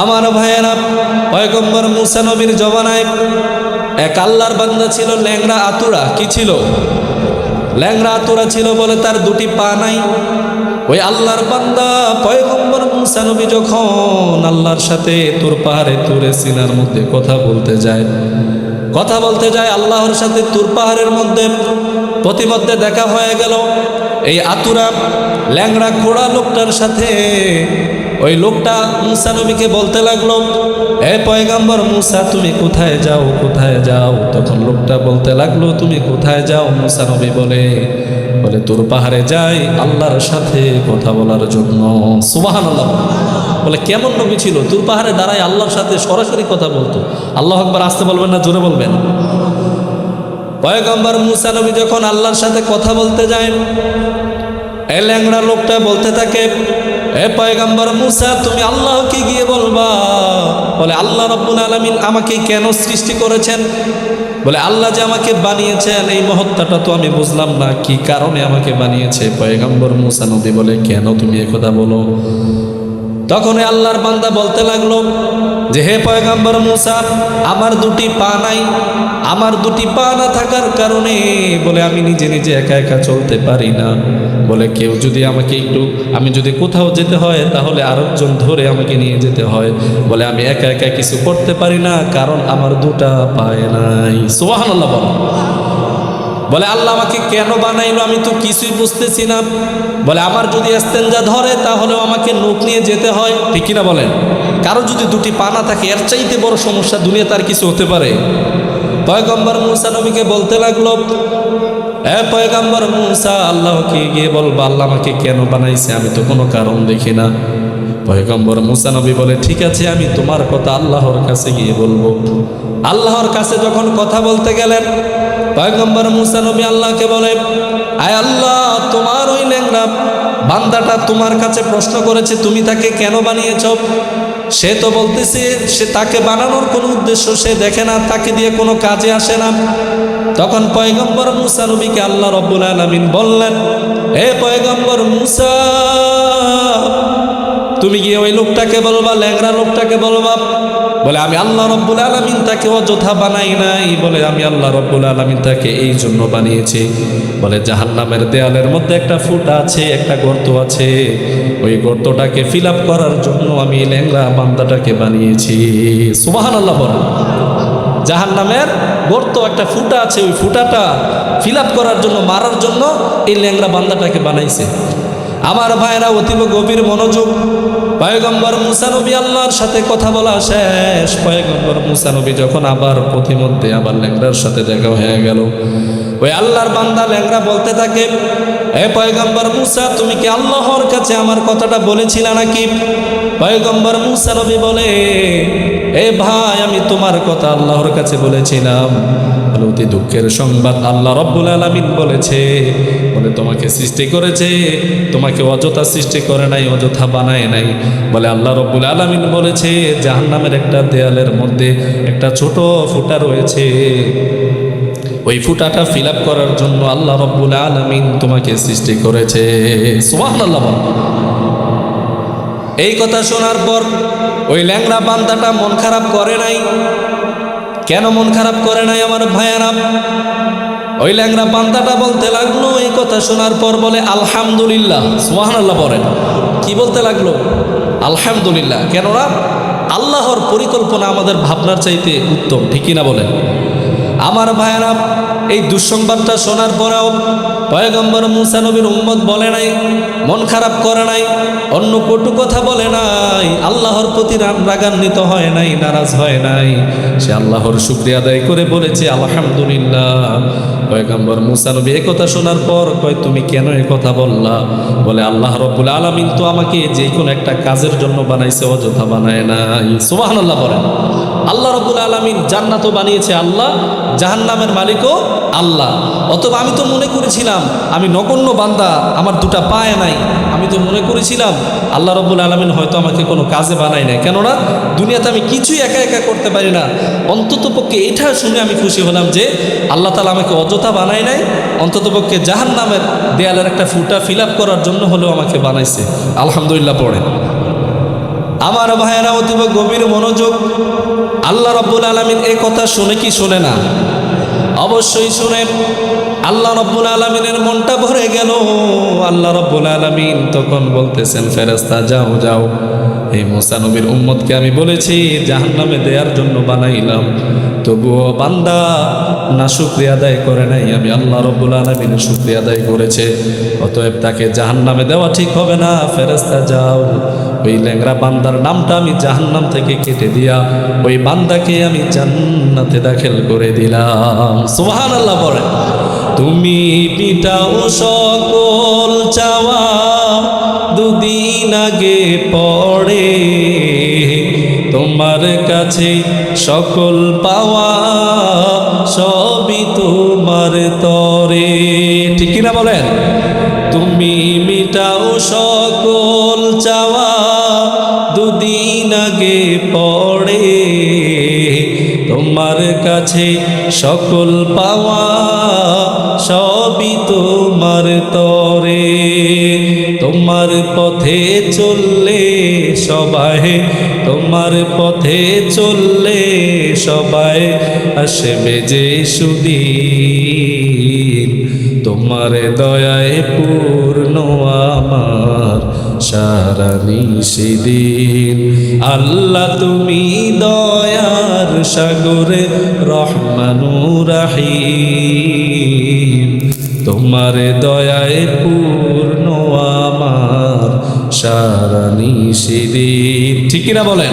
আমার ভাইয়েরা, পয়গম্বর মুসা নবীর জবানায় এক আল্লাহর বান্দা ছিল, ল্যাংড়া আতুরা। কি ছিল? ল্যাংড়া আতুরা ছিল বলে তার দুটি পা নাই। ওই আল্লাহর বান্দা, পয়গম্বর মুসা নবী যখন আল্লাহর সাথে তুর পাহাড়ে, তুরে সিনার মধ্যে কথা বলতে যায়, কথা বলতে যায় আল্লাহর সাথে তুর পাহাড়ের মধ্যে, প্রতিমধ্যে দেখা হয়ে গেল, এই আতুরা ল্যাংড়া খোড়া লোকটার সাথে ওই লোকটা মুসা নবীকে বলতে লাগল, এ পয়গাম্বর মুসা, তুমি কোথায় যাও কোথায় যাও? তখন লোকটা বলতে লাগল, তুমি কোথায় যাও? মুসা নবী বলে বলে, তোর পাহাড়ে যাই, আল্লাহর সাথে কথা বলার জন্য। সুবাহান আল্লাহ বলে, কেমন নবী ছিল? তোর পাহাড়ে দাঁড়ায় আল্লাহর সাথে সরাসরি কথা বলতো। আল্লাহ আকবার আসতে বলবেন না, জোরে বলবেন? পয়গম্বর মুসা নবী যখন আল্লাহর সাথে কথা বলতে যায় এ ল্যাংড়া লোকটা বলতে থাকে এ পায়গাম্বর মুসা, তুমি আল্লাহকে গিয়ে বলবা, বলে, আল্লাহ রব্বুল আলমিন আমাকে কেন সৃষ্টি করেছেন? বলে, আল্লাহ যে আমাকে বানিয়েছেন, এই মহত্তাটা তো আমি বুঝলাম না। কি কারণে আমাকে বানিয়েছে? পয়গাম্বর মুসা নদী বলে, কেন তুমি একথা বলো? তখন আল্লাহর বান্দা বলতে লাগল যে, হে পয়গাম্বর মুসা, আমার দুটি পা নাই। আমার দুটি পা না থাকার কারণে বলে, আমি নিজে নিজে একা একা চলতে পারি না। বলে, কেউ যদি আমাকে একটু, আমি যদি কোথাও যেতে হয়, তাহলে আরেকজন ধরে আমাকে নিয়ে যেতে হয়। বলে, আমি একা একা কিছু করতে পারি না, কারণ আমার দুটা পায় নাই। সোহান আল্লাহ বলো। বলে, আল্লাহ আমাকে কেন বানাইলো? আমি তো কিছুই বুঝতেছি না। বলে, আমার যদি এস্তেঞ্জা ধরে, তাহলেও আমাকে নোক নিয়ে যেতে হয়। ঠিক কিনা বলেন? কারও যদি দুটি পানা থাকে, এর চাইতে বড় সমস্যা দুনিয়া তার কিছু হতে পারে। পয়গম্বর মুসা নবীকে বলতে লাগল, এ পয়গম্বর মুসা, আল্লাহকে গিয়ে বলব, আল্লাহ আমাকে কেন বানাইছে? আমি তো কোনো কারণ দেখি না। পয়গম্বর মুসা নবী বলে, ঠিক আছে, আমি তোমার কথা আল্লাহর কাছে গিয়ে বলব। আল্লাহর কাছে যখন কথা বলতে গেলেন পয়গম্বর মুসা নবী আল্লাহকে বলে, আয় আল্লাহ, তোমার ওই ল্যাংরা বান্দাটা তোমার কাছে প্রশ্ন করেছে, তুমি তাকে কেন বানিয়েছ? সে তো বলতেছে, সে তাকে বানানোর কোনো উদ্দেশ্য সে দেখে না, তাকে দিয়ে কোনো কাজে আসে না। তখন পয়গম্বর মুসা নবীকে আল্লাহ রব্বুল আলমিন বললেন হে পয়গম্বর মুসা, তুমি গিয়ে ওই লোকটাকে বলবা ল্যাংরা লোকটাকে বলবা বলে, আমি আল্লাহ রব্বুল আলমিন তাকে অযথা বানাই নাই। বলে, আমি আল্লাহ রব্বুল আলমিন তাকে এই জন্য বানিয়েছি। বলে, জাহান্নামের দেয়ালের মধ্যে একটা ফুটা আছে, একটা গর্ত আছে। ওই গর্তটাকে ফিল করার জন্য আমি ল্যাংরা বান্দাটাকে বানিয়েছি। সুবাহান আল্লাহ বল জাহান্নামের গর্ত একটা ফুটা আছে, ওই ফুটাটা ফিল করার জন্য, মারার জন্য এই ল্যাংরা বান্দাটাকে বানাইছে। আমার ভাইরা অতীব গভীর মনোযোগ পয়গম্বর মুসানবী আল্লাহর সাথে কথা বলা শেষ। পয়গম্বর মুসানবী যখন আবার প্রতিমধ্যে আবার ল্যাংরার সাথে দেখা হয়ে গেল। ওই আল্লাহর বান্দা ল্যাংরা বলতে থাকে, এ পয়গম্বর মুসা, তুমি কি আল্লাহর কাছে আমার কথাটা বলেছিলে নাকি? পয়গম্বর মুসা নবী বলে, এ ভাই, আমি তোমার কথা আল্লাহর কাছে বলেছিলাম। বলে অতি দুঃখের সংবাদ আল্লাহ রব্বুল আলমিন বলেছে। বলে, তোমাকে সৃষ্টি করেছে, তোমাকে অযথা সৃষ্টি করে নাই, অযথা বানায় নাই। বলে আল্লাহ রব্বুল আলমিন বলেছে, জাহান্নামের একটা দেয়ালের মধ্যে একটা ছোট ফুটা রয়েছে। ওই ফুটাটা ফিল করার জন্য আল্লাহ রব্বুল আলমিন তোমাকে সৃষ্টি করেছে। সুবাহ এই কথা শোনার পর ওই ল্যাংড়া বান্দাটা মন খারাপ করে নাই। কেন মন খারাপ করে নাই আমার ভাইয়ারা? ওই ল্যাংরা বান্দাটা বলতে লাগল কথা শোনার পর বলে, আলহামদুলিল্লাহ। সোহান আল্লাহ বলেন। কি বলতে লাগল? আলহামদুলিল্লাহ। কেননা, আল্লাহর পরিকল্পনা আমাদের ভাবনার চাইতে উত্তম ঠিকই না বলেন? আমার ভাইয়েরা, এই দুঃসংবাদটা শোনার পরেও পয়গম্বর মুসা নবীর উম্মত বলে নাই, মন খারাপ করে নাই, অন্য কটু কথা বলে নাই, আল্লাহর প্রতি রাগান্বিত হয় নাই, নারাজ হয় নাই। সে আল্লাহর শুক্রিয়া আদায় করে বলেছে, আলহামদুলিল্লাহ। পয়গম্বর মুসা নবী কথা শোনার পর কয়, তুমি কেন এ কথা বললা? বলে, আল্লাহ রব্বুল আলমিন তো আমাকে যে কোনো একটা কাজের জন্য বানাইছে, অযথা বানায় নাই। সুবাহান আল্লাহ বলেন। আল্লাহ রব্বুল আলমিন জান্নাতও বানিয়েছে আল্লাহ, জাহান্নামের মালিকও আল্লাহ। অথবা আমি তো মনে করেছিলাম আমি নগণ্য বান্দা, আমার দুটা পায় নাই। আমি তো মনে করেছিলাম, আল্লাহ রব্বুল আলমিন হয়তো আমাকে কোনো কাজে বানায় নাই। কেননা, দুনিয়াতে আমি কিছুই একা একা করতে পারি না। অন্তত পক্ষে এটা শুনে আমি খুশি হলাম যে, আল্লাহ তালা আমাকে অযথা বানায় নাই। অন্তত পক্ষে জাহান্নামের দেয়ালের একটা ফুটা ফিল করার জন্য হলেও আমাকে বানাইছে। আলহামদুলিল্লাহ পড়ে। আমার ভাইয়েরা, অতীব গভীর মনোযোগ। আল্লাহ রব্বুল আলমিন এ কথা শুনে কি শুনে না? অবশ্যই শুনেন। আল্লাহ রব্বুল আলমিনের মনটা ভরে গেল। আল্লাহ রব্বুল আলমিন তখন বলতেছেন ফেরেস্তা যাও যাও। এই মোসানবীর উম্মতকে আমি বলেছি, জাহান্নামে দেওয়ার জন্য বানাইলাম। তবুও বান্দা না শুক্রিয়া আদায় করে নাই। আমি আল্লাহ রব্বুল আলমিনের শুক্রিয়া আদায় করেছে। অতএব তাকে জাহান্নামে দেওয়া ঠিক হবে না। ফেরেস্তা যাও। ওই ল্যাংরা বান্দার নামটা আমি জাহান্নাম থেকে কেটে দিয়া ওই বান্দাকে আমি জান্নাতে দাখিল করে দিলাম। সুবহান আল্লাহ বলেন। তুমি পিটাও সকল চাওয়া দুদিন আগে পড়ে। তোমার কাছে সকল পাওয়া সবই তোমার তরে। ঠিক না বলেন? তুমি মিটাও সকল চাওয়া দুদিন আগে পড়ে। তোমার কাছে সকল পাওয়া তোমার তরে, তোমার পথে চললে সবাই, তোমার পথে চললে সবাই আসবে যে সুদিন। তোমার দয়ায় পূর্ণ আমার সারা নিষিদিন। আল্লাহ তুমি দয়ার সাগরে রহমানুরাহিম তোমার দয়ায় পূর্ণ আমার সারা নিষিদিন ঠিক কিনা বলেন?